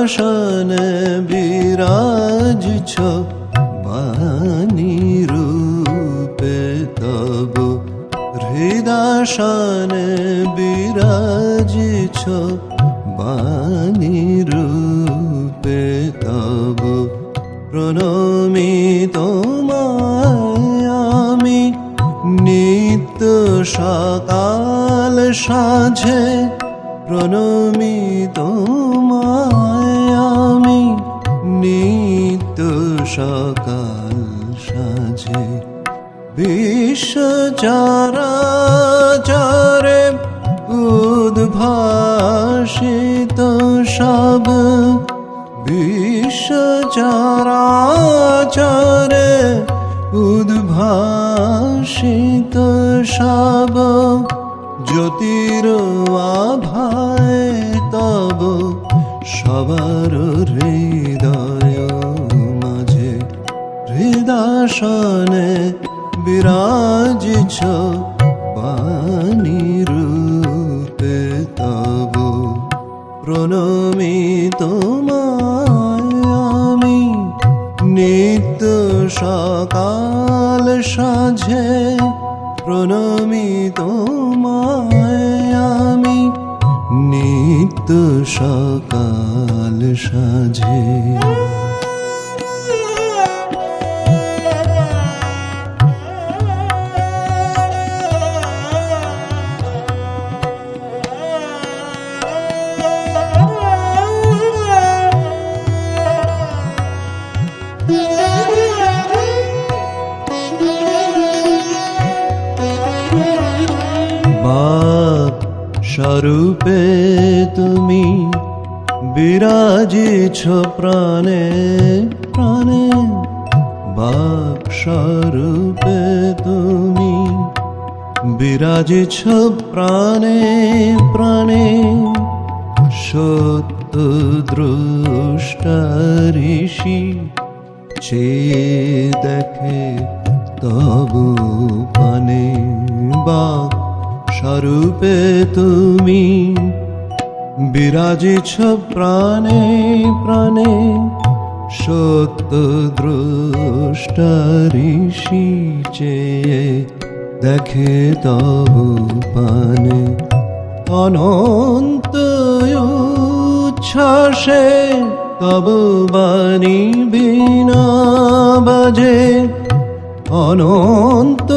হৃদাসনে বিরাজছ বাণী রূপে তব। হৃদাসনে বিরাজিছ বাণী রূপে তব। প্রণমি তোমায় আমি নিত্য সকাল সাঝে প্রণমি তোমায় সকাল সাঝে। বিশ্ব চরাচরে উদ্ভাসিত সব। বিশ্ব চরাচরে উদ্ভাসিত সব। জ্যোতির আভায় তব সবার হৃদয় হৃদাসনে বিরাজিছ বাণী রূপে তব প্রণমি তোমায় আমি নিত্য সকাল সাঝে প্রণমি তোমায় আমি নিত্য সকাল সাঝে স্বরূপে তুমি বিরাজিছ প্রাণে প্রাণে। বাপ স্বরূপে তুমি বিরাজিছ প্রাণে প্রাণে। সত্য দ্রষ্টা ঋষি চেয়ে দেখে তব পানে বাপ স্বরূপে তুমি বিরাজিছ প্রাণে প্রাণে সত্য দ্রষ্টা ঋষি চেয়ে দেখে তব পানে অনন্ত উচ্ছ্বাসে তব বাণী বিনা বাজে। অনন্ত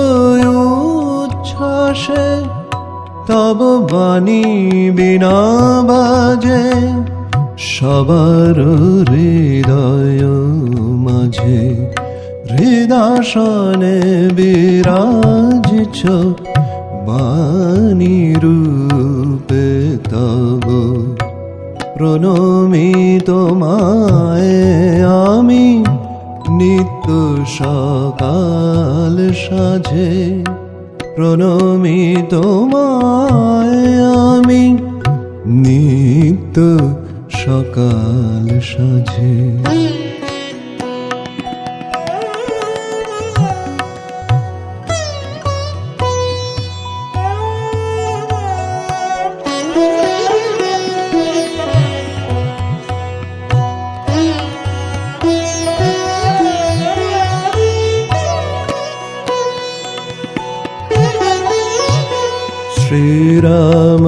উচ্ছ্বাসে তব বাণী বিনা বাজে সবার হৃদয় মাঝে। হৃদাসনে বিরাজিছ বাণী রূপে তব। প্রণমি তোমায় আমি নিত্য সকাল সাঝে প্রণমি তোমায় আমি নিত সকাল সাঝে। শ্রীরাম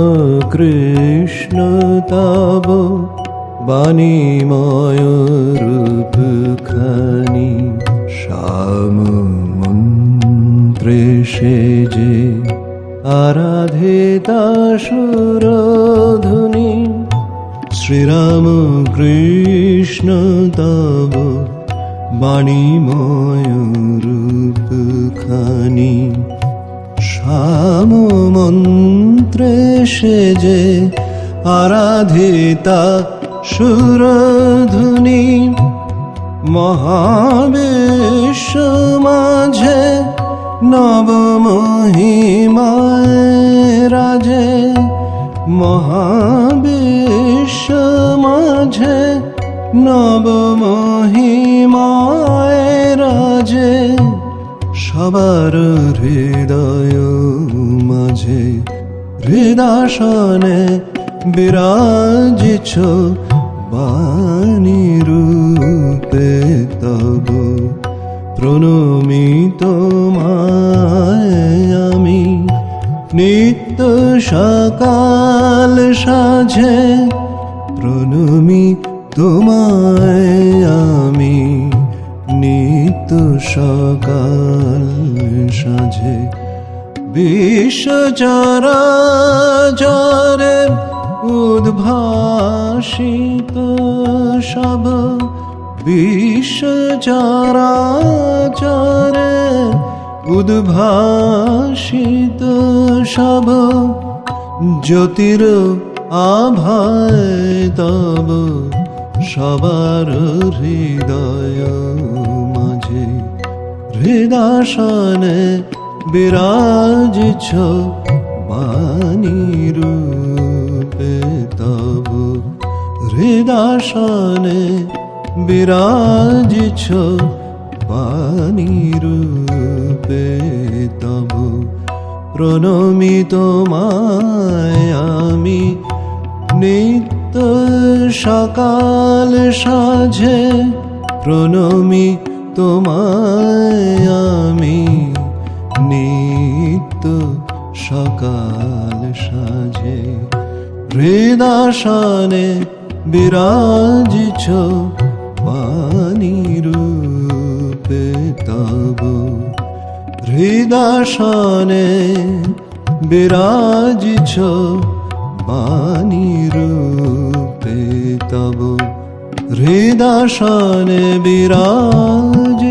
কৃষ্ণ তব বাণীময় রূপ খানি শ্যাম মন্ত্রে সেজে আরাধিতা সুরধুনি শ্রীরাম কৃষ্ণ তব বাণীময় রূপ খানি শ্যাম মন্ত্রে সেজে আরাধিতা সুরধুনি মহাবিশ্ব মাঝে নবমহিমায় রাজে। মহাবিশ্ব মাঝে নবমহিমায় রাজে। সবার হৃদয় মাঝে হৃদাসনে বিরাজিছ বাণী রূপে তব প্রণমিত আমি নিত্য সকাল সাঝে প্রণমি তোমায় আমি নিত্য সকাল সাঝে। বিশ্বচরাচরে উদ্ভাসিত সব। বিশ্বচরাচরে উদ্ভাসিত সব। জ্যোতির আভায় তব সবার হৃদয় মাঝে হৃদাসনে বিরাজছ বাণী তব হৃদাসনে বিরাজছ বাণী রূপে তব প্রণমিত আমি নিত্য সকাল সাঝে প্রণমি তোমায় আমি। নিত্য সকাল সাঝে হৃদাসনে বিরাজিছ বাণী রূপে তব। হৃদাসনে বিরাজিছ ीरूप हृद विराज